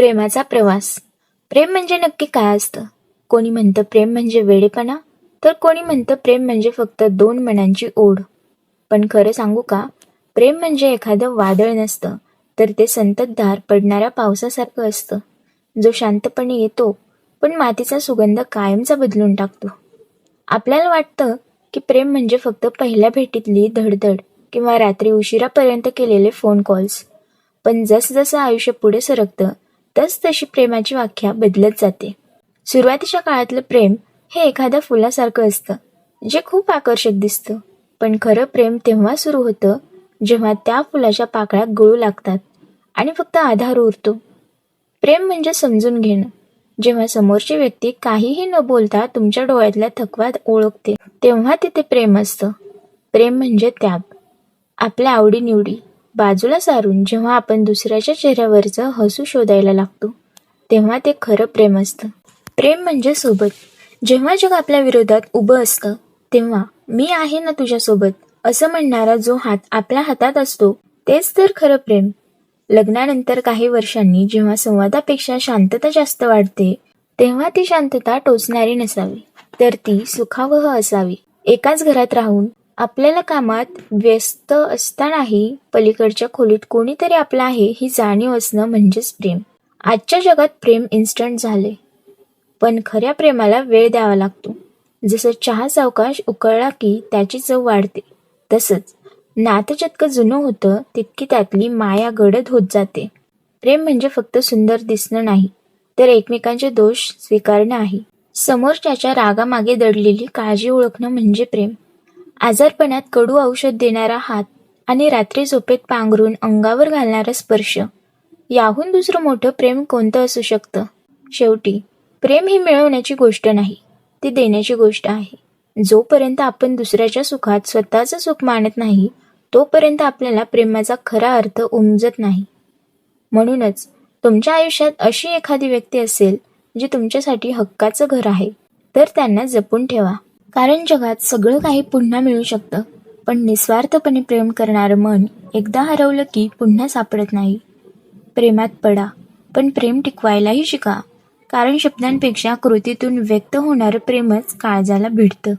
प्रेमाचा प्रवास. प्रेम म्हणजे नक्की काय असतं? कोणी म्हणतं प्रेम म्हणजे वेडेपणा? तर कोणी म्हणतं प्रेम म्हणजे फक्त दोन मनांची ओढ. पण खरं सांगू का? प्रेम म्हणजे एखादं वादळ नसतं तर ते संततधार पडणाऱ्या पावसासारखं असतं. जो शांतपणे येतो पण मातीचा सुगंध कायमचा बदलून टाकतो. आपल्याला वाटतं की प्रेम म्हणजे फक्त पहिल्या भेटीतली धडधड किंवा रात्री उशिरापर्यंत केलेले फोन कॉल्स पण जसजसं आयुष्य पुढे सरकतं तसतशी प्रेमाची व्याख्या बदलत जाते. सुरुवातीच्या काळातलं प्रेम हे एखाद्या फुलासारखं असतं जे खूप आकर्षक दिसतं. पण खरं प्रेम तेव्हा सुरू होतं जेव्हा त्या फुलाच्या पाकळ्या गळू लागतात आणि फक्त आधार उरतो. प्रेम म्हणजे समजून घेणं. जेव्हा समोरची व्यक्ती काहीही न बोलता तुमच्या डोळ्यातल्या थकवात ओळखते तेव्हा तिथे प्रेम असतं. प्रेम म्हणजे त्याग. आपल्या आवडीनिवडी बाजूला सारून जेव्हा आपण दुसऱ्याच्या चेहऱ्यावरचं हसू शोधायला लागतो तेव्हा ते खरं प्रेम असतं. प्रेम म्हणजे सोबत. जेव्हा जग आपल्या विरोधात उभं असतं तेव्हा मी आहे ना तुझ्यासोबत असं म्हणणारा जो हात आपल्या हातात असतो तेच तर खरं प्रेम. लग्नानंतर काही वर्षांनी जेव्हा संवादापेक्षा शांतता जास्त वाढते तेव्हा ती शांतता टोचणारी नसावी तर ती सुखावह असावी. एकाच घरात राहून आपल्याला कामात व्यस्त असतानाही पलीकडच्या खोलीत कोणीतरी आपला आहे ही जाणीव असणं म्हणजेच प्रेम. आजच्या जगात प्रेम इन्स्टंट झाले पण खऱ्या प्रेमाला वेळ द्यावा लागतो. जसं चहा सावकाश उकळला की त्याची चव वाढते. तसंच नातं जितकं जुनं होतं तितकी त्यातली माया गडद होत जाते. प्रेम म्हणजे फक्त सुंदर दिसणं नाही तर एकमेकांचे दोष स्वीकारणं आहे. समोरच्याच्या रागामागे दडलेली काळजी ओळखणं म्हणजे प्रेम. आजारपणात कडू औषध देणारा हात आणि रात्री झोपेत पांघरून अंगावर घालणारा स्पर्श. याहून दुसरं मोठं प्रेम कोणतं असू शकतं? शेवटी प्रेम ही मिळवण्याची गोष्ट नाही ती देण्याची गोष्ट आहे. जोपर्यंत आपण दुसऱ्याच्या सुखात स्वतःचं सुख मानत नाही तोपर्यंत आपल्याला प्रेमाचा खरा अर्थ उमजत नाही. म्हणूनच तुमच्या आयुष्यात अशी एखादी व्यक्ती असेल जी तुमच्यासाठी हक्काचं घर आहे तर त्यांना जपून ठेवा. कारण जगात सगळं काही पुन्हा मिळू शकतं. पण निस्वार्थपणे प्रेम करणारं मन एकदा हरवलं की पुन्हा सापडत नाही. प्रेमात पडा पण प्रेम टिकवायलाही शिका. कारण शब्दांपेक्षा कृतीतून व्यक्त होणारं प्रेमच काळजाला भिडतं.